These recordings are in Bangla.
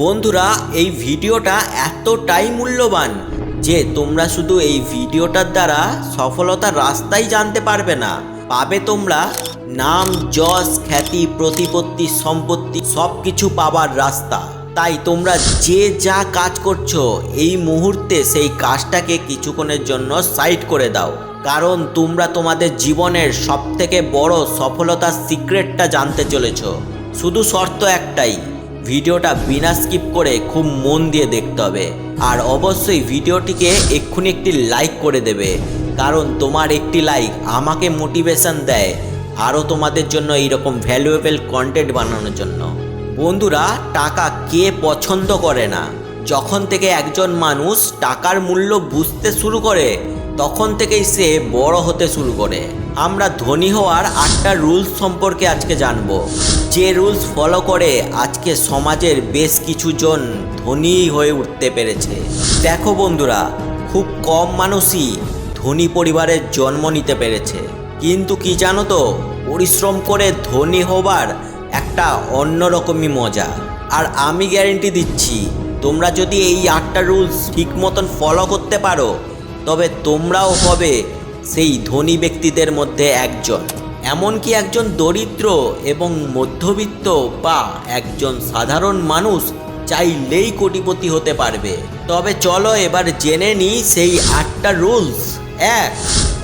বন্ধুরা, এই ভিডিওটা এতটাই মূল্যবান যে তোমরা শুধু এই ভিডিওটার দ্বারা সফলতার রাস্তাই জানতে পারবে না। পাবে তোমরা নাম, যশ, খ্যাতি, প্রতিপত্তি, সম্পত্তি সব কিছু পাবার রাস্তা। তাই তোমরা যে যা কাজ করছ, এই মুহূর্তে সেই কাজটাকে কিছুক্ষণের জন্য সাইড করে দাও। কারণ তোমরা তোমাদের জীবনের সবথেকে বড় সফলতার সিক্রেটটা জানতে চলেছ। শুধু শর্ত একটাই ভিডিওটা বিনা স্কিপ করে খুব মন দিয়ে দেখতে হবে। আর অবশ্যই ভিডিওটিকে এক্ষুনি একটি লাইক করে দেবে, কারণ তোমার একটি লাইক আমাকে মোটিভেশন দেয় আরও তোমাদের জন্য এইরকম ভ্যালুয়েবল কন্টেন্ট বানানোর জন্য। বন্ধুরা, টাকা কে পছন্দ করে না? যখন থেকে একজন মানুষ টাকার মূল্য বুঝতে শুরু করে তখন থেকেই সে বড় হতে শুরু করে। আমরা ধনী হওয়ার আটটা রুলস সম্পর্কে আজকে জানব। যে রুলস ফলো করে আজকে সমাজের বেশ কিছু জন ধনী হয়ে উঠতে পেরেছে। দেখো বন্ধুরা, খুব কম মানুষই ধনী পরিবারের জন্ম নিতে পেরেছে। কিন্তু কি জানো তো, পরিশ্রম করে ধনী হবার একটা অন্যরকমই মজা। আর আমি গ্যারেন্টি দিচ্ছি, তোমরা যদি এই আটটা রুলস ঠিক মতন ফলো করতে পারো তবে তোমরাও হবে সেই ধনী ব্যক্তিদের মধ্যে একজন। এমনকি একজন দরিদ্র এবং মধ্যবিত্ত বা একজন সাধারণ মানুষ চাইলেই কোটিপতি হতে পারবে। তবে চলো এবার জেনে নিই সেই আটটা রুলস এক,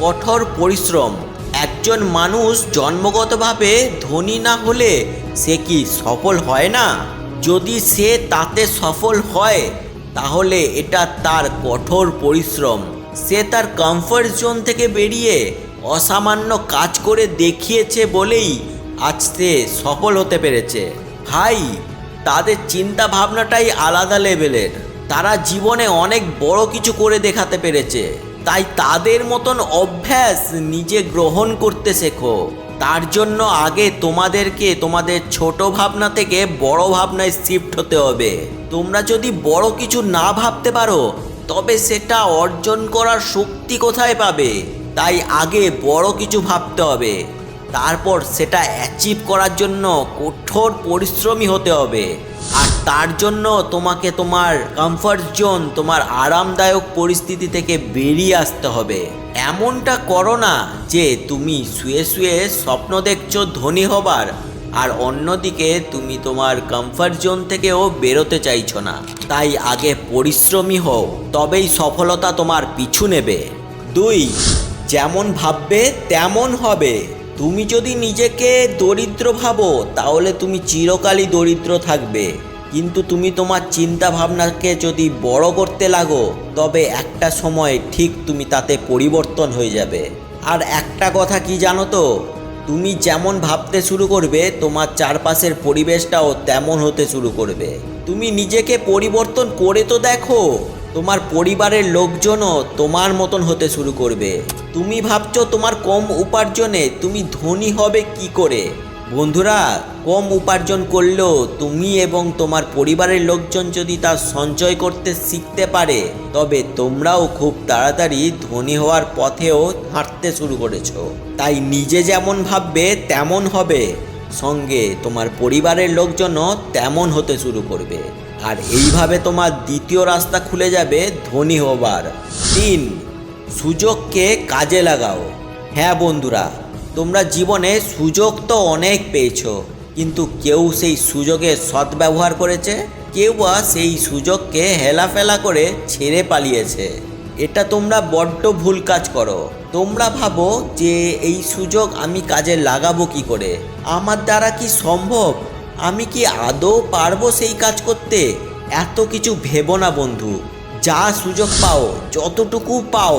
কঠোর পরিশ্রম। একজন মানুষ জন্মগতভাবে ধনী না হলে সে কি সফল হয় না? যদি সে তাতে সফল হয়, তাহলে এটা তার কঠোর পরিশ্রম। সে তার কমফর্ট জোন থেকে বেরিয়ে অসামান্য কাজ করে দেখিয়েছে বলেই আজ সে সফল হতে পেরেছে। ভাই, তাদের চিন্তা ভাবনাটাই আলাদা লেভেলের। তারা জীবনে অনেক বড় কিছু করে দেখাতে পেরেছে। তাই তাদের মতন অভ্যাস নিজে গ্রহণ করতে শেখো। তার জন্য আগে তোমাদেরকে তোমাদের ছোট ভাবনা থেকে বড় ভাবনায় শিফট হতে হবে। তোমরা যদি বড় কিছু না ভাবতে পারো তবে সেটা অর্জন করার শক্তি কোথায় পাবে? তাই আগে বড় কিছু ভাবতে হবে। তারপর সেটা অ্যাচিভ করার জন্য কঠোর পরিশ্রমী হতে হবে। আর তার জন্য তোমাকে তোমার কমফর্ট জোন তোমার আরামদায়ক পরিস্থিতি থেকে বেরিয়ে আসতে হবে। এমনটা করো না যে তুমি শুয়ে শুয়ে স্বপ্ন দেখছ ধনী হবার। আর অন্যদিকে তুমি তোমার কমফর্ট জোন থেকেও বেরোতে চাইছো না। তাই আগে পরিশ্রমী হও, তবেই সফলতা তোমার পিছু নেবে। দুই, যেমন ভাববে তেমন হবে। তুমি যদি নিজেকে দরিদ্র ভাবো, তাহলে তুমি চিরকালই দরিদ্র থাকবে। কিন্তু তুমি তোমার চিন্তা ভাবনাকে যদি বড় করতে লাগো, তবে একটা সময় ঠিক তুমি তাতে পরিবর্তন হয়ে যাবে। আর একটা কথা কি জানো তো? তুমি যেমন ভাবতে শুরু করবে, তোমার চারপাশের পরিবেশটাও তেমন হতে শুরু করবে। তুমি নিজেকে পরিবর্তন করে তো দেখো, তোমার পরিবারের লোকজনও তোমার মতন হতে শুরু করবে। তুমি ভাবছ তোমার কম উপার্জনে তুমি ধনী হবে কি করে? বন্ধুরা, কম উপার্জন করলেও তুমি এবং তোমার পরিবারের লোকজন যদি তা সঞ্চয় করতে শিখতে পারে, তবে তোমরাও খুব তাড়াতাড়ি ধনী হওয়ার পথেও হাঁটতে শুরু করেছ। তাই নিজে যেমন ভাববে, তেমন হবে। সঙ্গে তোমার পরিবারের লোকজনও তেমন হতে শুরু করবে। আর এইভাবে তোমার দ্বিতীয় রাস্তা খুলে যাবে ধনী হবার। তিন, সুযোগকে কাজে লাগাও। হ্যাঁ বন্ধুরা তোমরা জীবনে সুযোগ তো অনেক পেয়েছ, কিন্তু কেউ সেই সুযোগের সদ্ব্যবহার করেছে? কেউ বা সেই সুযোগকে হেলাফেলা করে ছেড়ে পালিয়েছে। এটা তোমরা বড্ড ভুল কাজ করো। তোমরা ভাবো যে এই সুযোগ আমি কাজে লাগাবো কি করে? আমার দ্বারা কি সম্ভব? আমি কি আদৌ পারব সেই কাজ করতে? এত কিছু ভেবো না বন্ধু। যা সুযোগ পাও, যতটুকু পাও,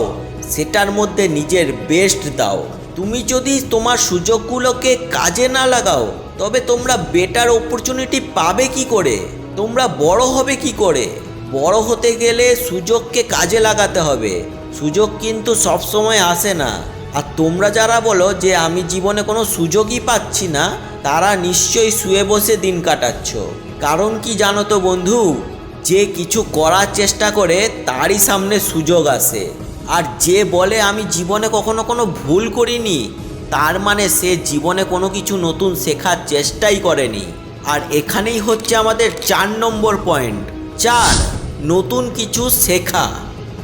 সেটার মধ্যে নিজের বেস্ট দাও। তুমি যদি তোমার সুযোগগুলোকে কাজে না লাগাও, তবে তোমরা বেটার অপরচুনিটি পাবে কি করে? তোমরা বড় হবে কি করে? বড় হতে গেলে সুযোগকে কাজে লাগাতে হবে। সুযোগ কিন্তু সব সময় আসে না। আর তোমরা যারা বলো যে আমি জীবনে কোনো সুযোগই পাচ্ছি না, তারা নিশ্চয়ই শুয়ে বসে দিন কাটাচ্ছ। কারণ কি জানো তো বন্ধু? যে কিছু করার চেষ্টা করে, তারই সামনে সুযোগ আসে। আর যে বলে আমি জীবনে কখনো কোনো ভুল করিনি, তার মানে সে জীবনে কোনো কিছু নতুন শেখার চেষ্টাই করেনি। আর এখানেই হচ্ছে আমাদের চার নম্বর পয়েন্ট। চার, নতুন কিছু শেখা।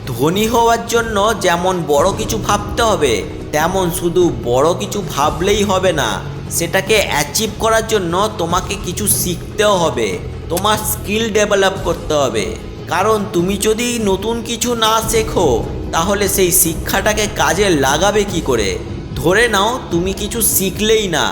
ধনী হওয়ার জন্য যেমন বড় কিছু ভাবতে হবে, তেমন শুধু বড় কিছু ভাবলেই হবে না, সেটাকে অ্যাচিভ করার জন্য তোমাকে কিছু শিখতেও হবে, তোমার স্কিল ডেভেলপ করতে হবে। কারণ তুমি যদি নতুন কিছু না শেখো তাহলে সেই শিক্ষাটাকে কাজে লাগাবে কি করে? ধরে নাও তুমি কিছু শিখলেই না,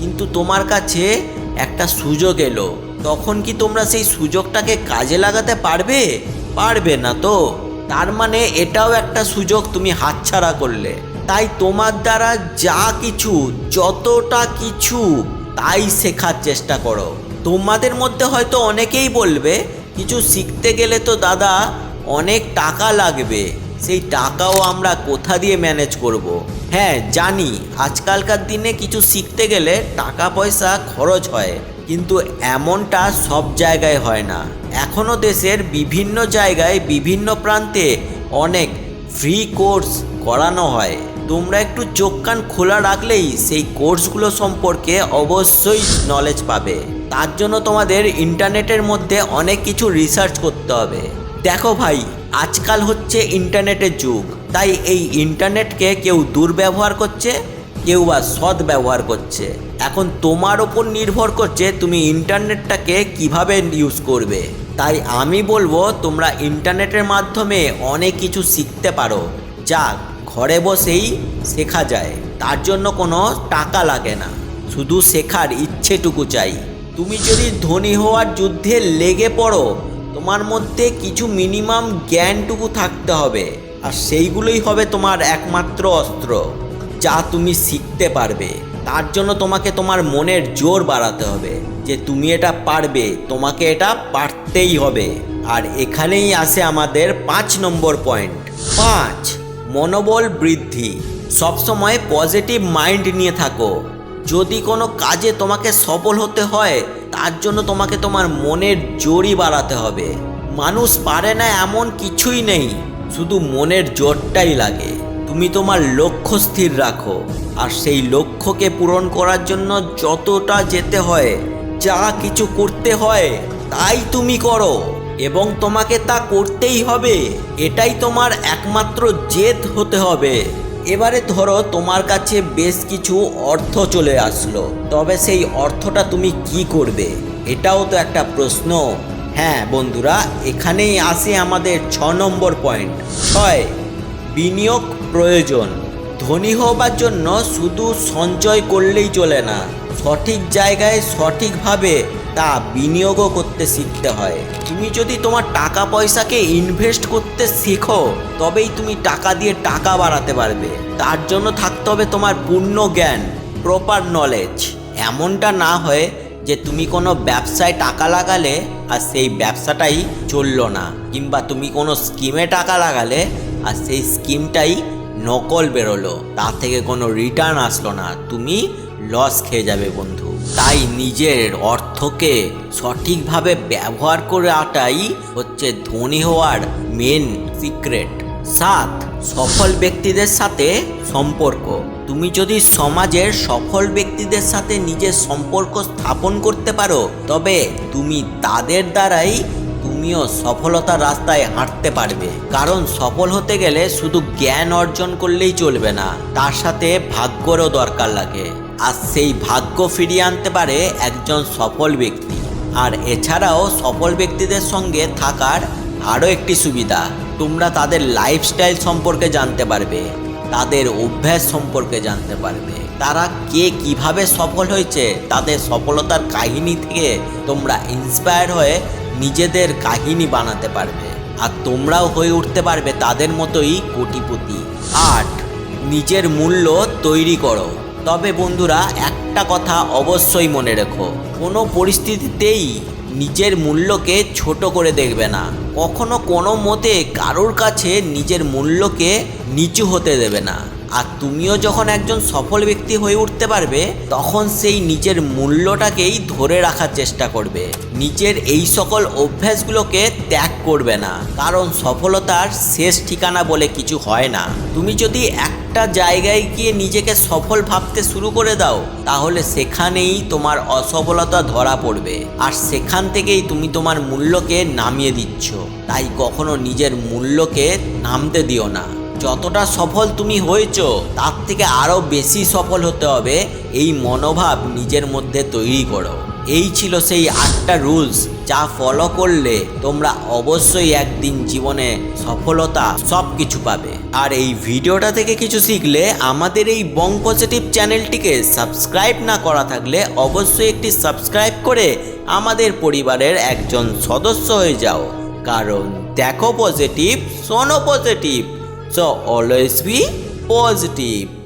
কিন্তু তোমার কাছে একটা সুযোগ এলো। তখন কি তোমরা সেই সুযোগটাকে কাজে লাগাতে পারবে? পারবে না তো। তার মানে এটাও একটা সুযোগ তুমি হাতছাড়া করলে। তাই তোমার দ্বারা যা কিছু, যতটা কিছু, তাই শেখার চেষ্টা করো। তোমাদের মধ্যে হয়তো অনেকেই বলবে, কিছু শিখতে গেলে তো দাদা, অনেক টাকা লাগবে। সেই টাকাও আমরা কোথা দিয়ে ম্যানেজ করব। হ্যাঁ জানি। আজকালকার দিনে কিছু শিখতে গেলে টাকা পয়সা খরচ হয়, কিন্তু এমনটা সব জায়গায় হয় না। এখনও দেশের বিভিন্ন জায়গায় বিভিন্ন প্রান্তে অনেক ফ্রি কোর্স করানো হয়। তোমরা একটু চোখ কান খোলা রাখলেই সেই কোর্সগুলো সম্পর্কে অবশ্যই নলেজ পাবে। তার জন্য তোমাদের ইন্টারনেটের মধ্যে অনেক কিছু রিসার্চ করতে হবে। দেখো ভাই আজকাল হচ্ছে ইন্টারনেটের যুগ। তাই এই ইন্টারনেটকে কেউ দুর্ব্যবহার করছে, কেউ বা সৎ ব্যবহার করছে। এখন তোমার ওপর নির্ভর করছে তুমি ইন্টারনেটটাকে কীভাবে ইউজ করবে। তাই আমি বলব, তোমরা ইন্টারনেটের মাধ্যমে অনেক কিছু শিখতে পারো। যা ঘরে বসেই শেখা যায়। তার জন্য কোনো টাকা লাগে না। শুধু শেখার ইচ্ছেটুকু চাই। তুমি যদি ধনী হওয়ার যুদ্ধে লেগে পড়ো তোমার মধ্যে কিছু মিনিমাম জ্ঞানটুকু থাকতে হবে, আর সেইগুলোই হবে তোমার একমাত্র অস্ত্র, যা তুমি শিখতে পারবে। তার জন্য তোমাকে তোমার মনের জোর বাড়াতে হবে, যে তুমি এটা পারবে, তোমাকে এটা পারতেই হবে। আর এখানেই আসে আমাদের পাঁচ নম্বর পয়েন্ট পাঁচ, মনোবল বৃদ্ধি। সবসময় পজিটিভ মাইন্ড নিয়ে থাকো। যদি কোনো কাজে তোমাকে সফল হতে হয় তার জন্য তোমাকে তোমার মনের জোরই বাড়াতে হবে। মানুষ পারে না এমন কিছুই নেই, শুধু মনের জোরটাই লাগে। তুমি তোমার লক্ষ্য স্থির রাখো, আর সেই লক্ষ্যকে পূরণ করার জন্য যতটা যেতে হয়, যা কিছু করতে হয়, তাই তুমি করো। এবং তোমাকে তা করতেই হবে, এটাই তোমার একমাত্র জেদ হতে হবে। এবারে ধরো তোমার কাছে বেশ কিছু অর্থ চলে আসলো, তবে সেই অর্থটা তুমি কি করবে? এটাও তো একটা প্রশ্ন। হ্যাঁ বন্ধুরা, এখানেই আসে আমাদের ছ নম্বর পয়েন্ট ছয়, বিনিয়োগ প্রয়োজন। ধনী হবার জন্য শুধু সঞ্চয় করলেই চলে না, সঠিক জায়গায় সঠিকভাবে তা বিনিয়োগও করতে শিখতে হয়। তুমি যদি তোমার টাকা পয়সাকে ইনভেস্ট করতে শেখো, তবেই তুমি টাকা দিয়ে টাকা বাড়াতে পারবে। তার জন্য থাকতে হবে তোমার পূর্ণ জ্ঞান প্রপার নলেজ এমনটা না হয় যে তুমি কোনো ব্যবসায় টাকা লাগালে আর সেই ব্যবসাটাই চলল না, কিংবা তুমি কোনো স্কিমে টাকা লাগালে আর সেই স্কিমটাই নকল বেরোলো তা থেকে কোনো রিটার্ন আসলো না। তুমি লস খেয়ে যাবে বন্ধু। তাই নিজের অর্থকে সঠিকভাবে ব্যবহার করে আটাই হচ্ছে ধনী হওয়ার মেন সিক্রেট সাত, সফল ব্যক্তিদের সাথে সম্পর্ক। তুমি যদি সমাজের সফল ব্যক্তিদের সাথে নিজের সম্পর্ক স্থাপন করতে পারো, তবে তুমি তাদের দ্বারাই তুমিও সফলতার রাস্তায় হাঁটতে পারবে। কারণ সফল হতে গেলে শুধু জ্ঞান অর্জন করলেই চলবে না, তার সাথে ভাগ্যরও দরকার লাগে। আর সেই ভাগ্য ফিরিয়ে আনতে পারে একজন সফল ব্যক্তি। আর এছাড়াও সফল ব্যক্তিদের সঙ্গে থাকার আরও একটি সুবিধা, তোমরা তাদের লাইফস্টাইল সম্পর্কে জানতে পারবে, তাদের অভ্যাস সম্পর্কে জানতে পারবে। তারা কে কীভাবে সফল হয়েছে, তাদের সফলতার কাহিনী থেকে তোমরা ইন্সপায়ার হয়ে নিজেদের কাহিনী বানাতে পারবে। আর তোমরাও হয়ে উঠতে পারবে তাদের মতোই কোটিপতি। আট, নিজের মূল্য তৈরি করো। তবে বন্ধুরা, একটা কথা অবশ্যই মনে রেখো। কোনো পরিস্থিতিতেই নিজের মূল্যকে ছোট করে দেখবে না। কখনো কোনো মতে কারোর কাছে নিজের মূল্যকে নিচু হতে দেবে না। আর তুমিও যখন একজন সফল ব্যক্তি হয়ে উঠতে পারবে, তখন সেই নিজের মূল্যটাকেই ধরে রাখার চেষ্টা করবে। নিজের এই সকল অভ্যাসগুলোকে ত্যাগ করবে না। কারণ সফলতার শেষ ঠিকানা বলে কিছু হয় না। তুমি যদি এক একটা জায়গায় গিয়ে নিজেকে সফল ভাবতে শুরু করে দাও, তাহলে সেখানেই তোমার অসফলতা ধরা পড়বে। আর সেখান থেকেই তুমি তোমার মূল্যকে নামিয়ে দিচ্ছ। তাই কখনো নিজের মূল্যকে নামতে দিও না। যতটা সফল তুমি হয়েছো, তার থেকে আরও বেশি সফল হতে হবে। এই মনোভাব নিজের মধ্যে তৈরি করো। এই ছিল সেই আটটা রুলস যা ফলো করলে তোমরা অবশ্যই একদিন জীবনে সফলতা সব কিছু পাবে। আর এই ভিডিওটা থেকে কিছু শিখলে আমাদের এই বং পজিটিভ চ্যানেলটিকে সাবস্ক্রাইব না করা থাকলে অবশ্যই একটি সাবস্ক্রাইব করে আমাদের পরিবারের একজন সদস্য হয়ে যাও। কারণ দেখো পজিটিভ শোনো positive so always be positive